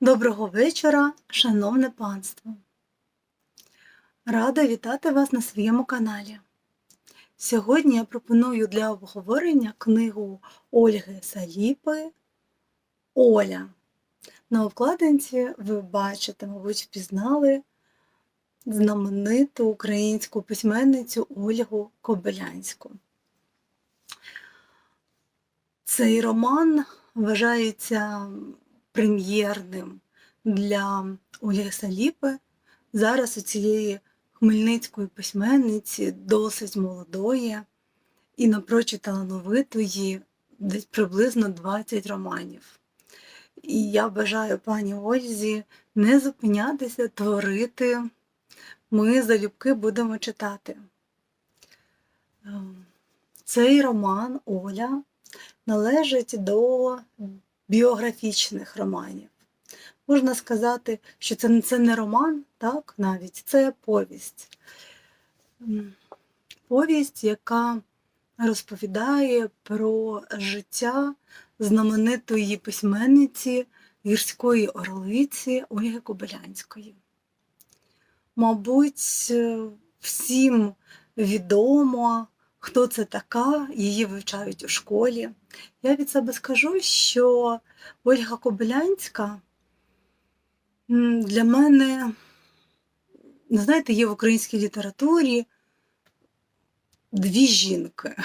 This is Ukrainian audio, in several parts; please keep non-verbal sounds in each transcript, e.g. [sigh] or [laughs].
Доброго вечора, шановне панство! Рада вітати вас на своєму каналі. Сьогодні я пропоную для обговорення книгу Ольги Саліпи Оля. На обкладинці ви бачите, мабуть, впізнали знамениту українську письменницю Ольгу Кобилянську. Цей роман вважається прем'єрним для Ольги Саліпи. Зараз у цієї хмельницької письменниці досить молодої і напрочуд талановитої, десь приблизно 20 романів. І я бажаю пані Ользі не зупинятися, творити. Ми залюбки будемо читати. Ем, Цей роман Оля належить до біографічних романів. Можна сказати, що це, це не роман, так, навіть це повість. Повість, яка розповідає про життя знаменитої письменниці гірської орлиці Ольги Кобилянської. Мабуть, всім відомо, хто це така, її вивчають у школі. Я від себе скажу, що Ольга Кобилянська для мене, знаєте, є в українській літературі дві жінки.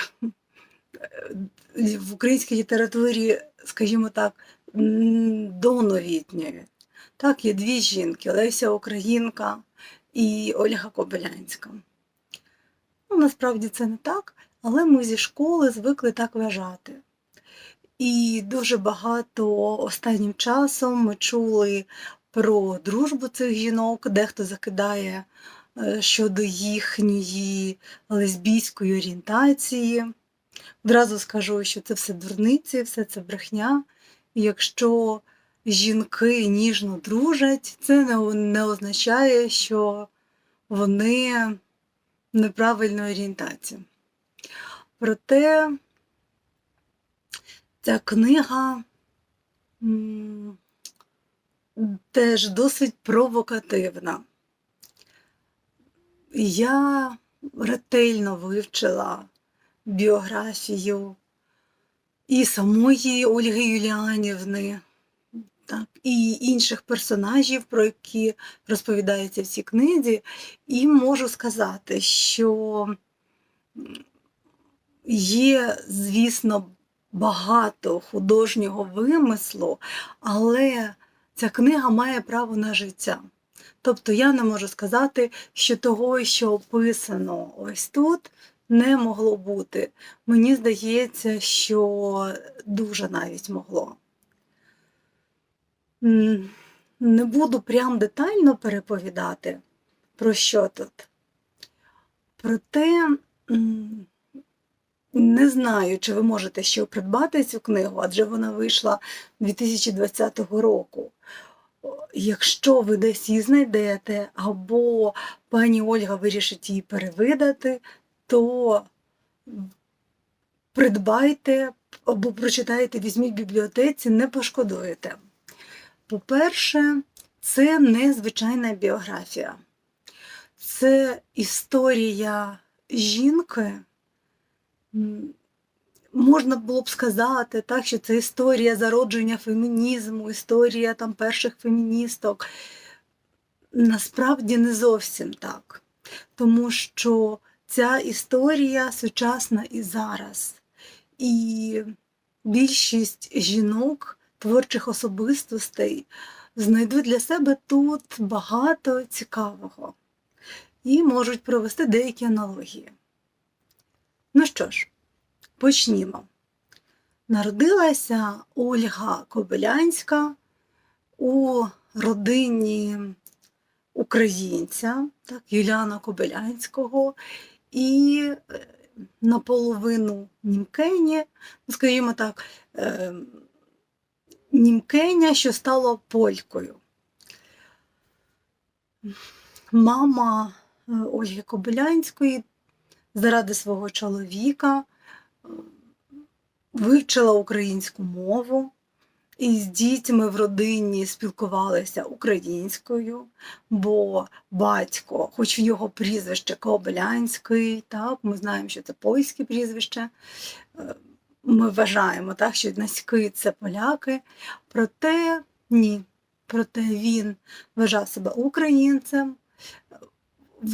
В українській літературі, скажімо так, доновітньої. Так, є дві жінки: Леся Українка і Ольга Кобилянська. Ну, насправді це не так, але ми зі школи звикли так вважати. І дуже багато останнім часом ми чули про дружбу цих жінок, дехто закидає е, щодо їхньої лесбійської орієнтації. Одразу скажу, що це все дурниці, все це брехня. Якщо жінки ніжно дружать, це не означає, що вони неправильної орієнтації. Проте ця книга теж досить провокативна. Я ретельно вивчила біографію і самої Ольги Юліанівни, так, і інших персонажів, про які розповідається в цій книзі, і можу сказати, що є, звісно, багато художнього вимислу, але ця книга має право на життя. Тобто я не можу сказати, що того, що описано ось тут, не могло бути. Мені здається, що дуже навіть могло. Не буду прям детально переповідати, про що тут. Проте не знаю, чи ви можете ще придбати цю книгу, адже вона вийшла 2020 року. Якщо ви десь її знайдете, або пані Ольга вирішить її перевидати, то придбайте або прочитайте, візьміть в бібліотеці, не пошкодуєте. По-перше, це не звичайна біографія, це історія жінки. Можна було б сказати, так, що це історія зародження фемінізму, історія там перших феміністок. Насправді не зовсім так. Тому що ця історія сучасна і зараз. І більшість жінок, творчих особистостей знайдуть для себе тут багато цікавого і можуть провести деякі аналогії. Ну що ж, почнімо. Народилася Ольга Кобилянська у родині українця, так, Юліана Кобилянського, і е, наполовину німкені, ну, скажімо так, е, німкеня, що стала полькою. Мама е, Ольги Кобилянської заради свого чоловіка е, вивчила українську мову і з дітьми в родині спілкувалися українською, бо батько, хоч в його прізвище Кобилянський, так, ми знаємо, що це польське прізвище. Ми вважаємо, так, що Наськи це поляки. Проте ні. Проте він вважав себе українцем,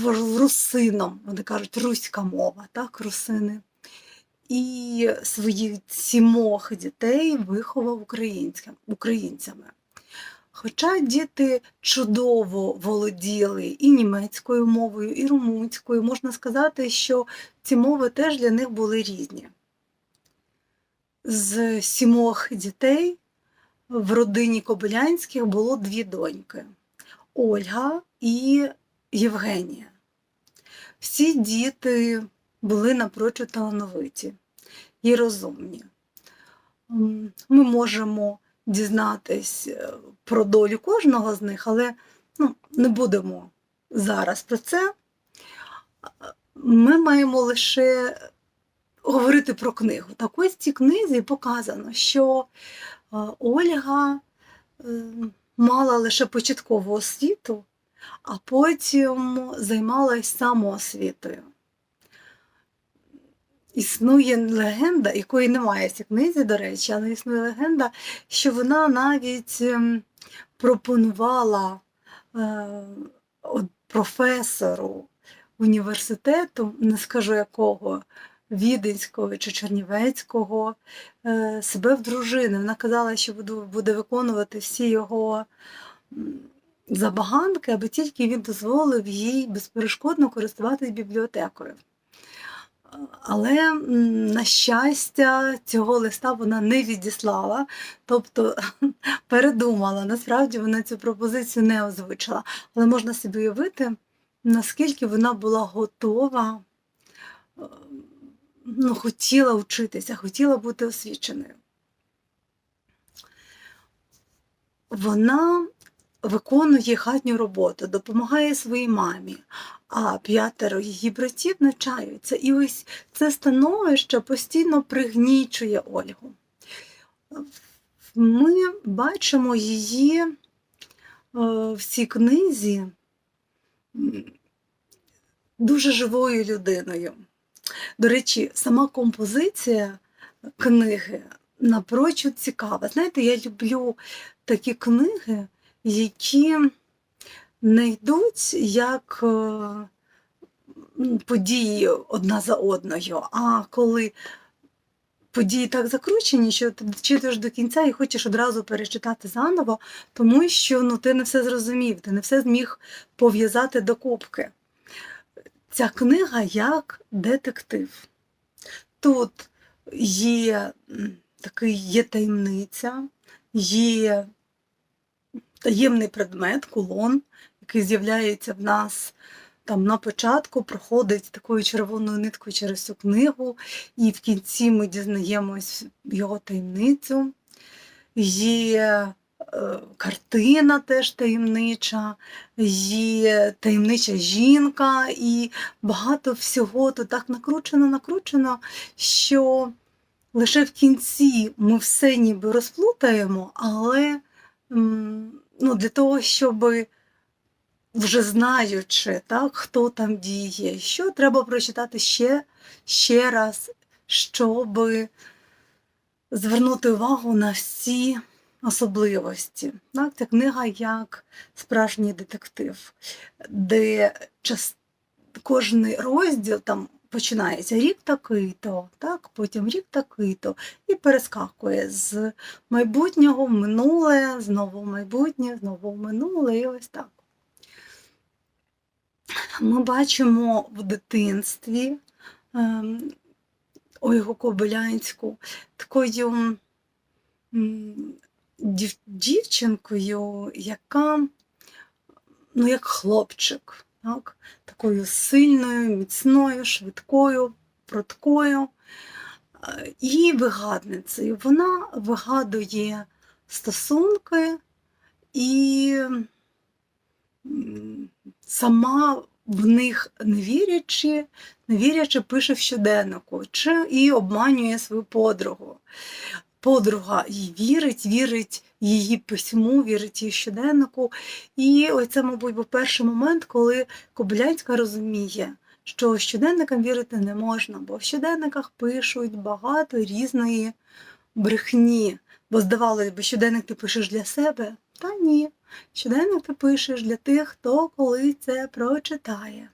русином, вони кажуть, руська мова, так, русини. І своїх сімох дітей виховав українцями. Хоча діти чудово володіли і німецькою мовою, і румунською, можна сказати, що ці мови теж для них були різні. З сімох дітей в родині Кобилянських було дві доньки Ольга і Євгенія. Всі діти були напрочуд талановиті і розумні. Ми можемо дізнатись е, про долю кожного з них, але ну, не будемо зараз про це. Ми маємо лише говорити про книгу. Так ось в цій книзі показано, що е, Ольга е, мала лише початкову освіту, а потім займалась самоосвітою. Існує легенда, якої немає в цій книзі, до речі, але існує легенда, що вона навіть ем, пропонувала е, професору університету, не скажу якого, Віденського чи Чернівецького, е, себе в дружини. Вона казала, що буде, виконувати всі його забаганки, аби тільки він дозволив їй безперешкодно користуватись бібліотекою. Але, на щастя, цього листа вона не відіслала, тобто [laughs] передумала. Насправді вона цю пропозицію не озвучила. Але можна собі уявити, наскільки вона була готова, ну, хотіла вчитися, хотіла бути освіченою. Вона виконує хатню роботу, допомагає своїй мамі, а п'ятеро її братів навчаються. І ось це становище постійно пригнічує Ольгу. Ми бачимо її е, в цій книзі дуже живою людиною. До речі, сама композиція книги напрочуд цікава. Знаєте, я люблю такі книги, які не йдуть як е, події одна за одною, а коли події так закручені, що ти читаєш до кінця і хочеш одразу перечитати заново, тому що ну, ти не все зрозумів, ти не все зміг пов'язати до кубки. Ця книга як детектив. Тут є такий є таємниця, є таємний предмет, кулон, який з'являється в нас там на початку, проходить такою червоною ниткою через всю книгу, і в кінці ми дізнаємось його таємницю. Є картина теж таємнича, є таємнича жінка, і багато всього тут так накручено, накручено, що лише в кінці ми все ніби розплутаємо, але ну, для того, щоб вже знаючи, так, хто там діє, що треба прочитати ще, ще раз, щоб звернути увагу на всі особливості. Так, ця книга як справжній детектив, де час, кожний розділ там починається рік такий-то, так, потім рік такий-то, і перескакує з майбутнього в минуле, знову в майбутнє, знову в минуле, і ось так. Ми бачимо в дитинстві ем, Ольгу Кобилянську такою дів, дівчинкою, яка, ну, як хлопчик, так? такою сильною, міцною, швидкою, пруткою е, і вигадницею. Вона вигадує стосунки і сама в них не вірячи, не вірячи, пише в щоденнику чи і обманює свою подругу. Подруга їй вірить, вірить її письму, вірить її щоденнику. І це, мабуть, був перший момент, коли Кобилянська розуміє, що щоденникам вірити не можна, бо в щоденниках пишуть багато різної брехні. Бо здавалось би, щоденник ти пишеш для себе. Та ні. Щоденник ти пишеш для тих, хто коли це прочитає.